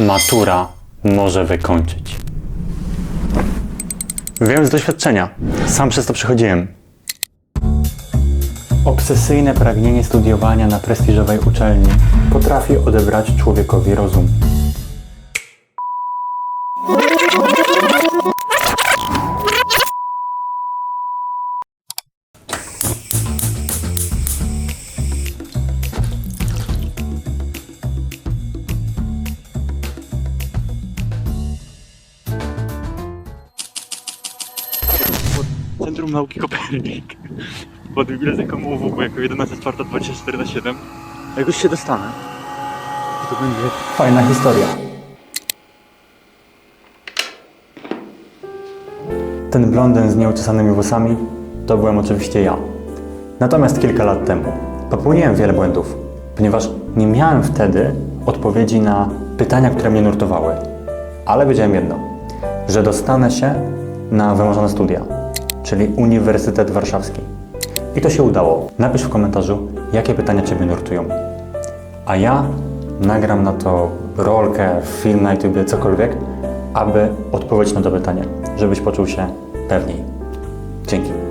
matura może wykończyć. Wiem z doświadczenia. Sam przez to przechodziłem. Obsesyjne pragnienie studiowania na prestiżowej uczelni potrafi odebrać człowiekowi rozum. Centrum Nauki Kopernik pod biblioteką UWB jako 11 czwarta 24 na 7. Jak już się dostanę, to będzie Fajna historia. Ten blondyn z nieuczesanymi włosami to byłem oczywiście ja. Natomiast kilka lat temu popełniłem wiele błędów, ponieważ nie miałem wtedy odpowiedzi na pytania, które mnie nurtowały. Ale wiedziałem jedno, że dostanę się na wymarzone studia, czyli Uniwersytet Warszawski. I to się udało. Napisz w komentarzu, jakie pytania Ciebie nurtują. A ja nagram na to rolkę, film na YouTube, cokolwiek, aby odpowiedzieć na to pytanie, żebyś poczuł się pewniej. Dzięki.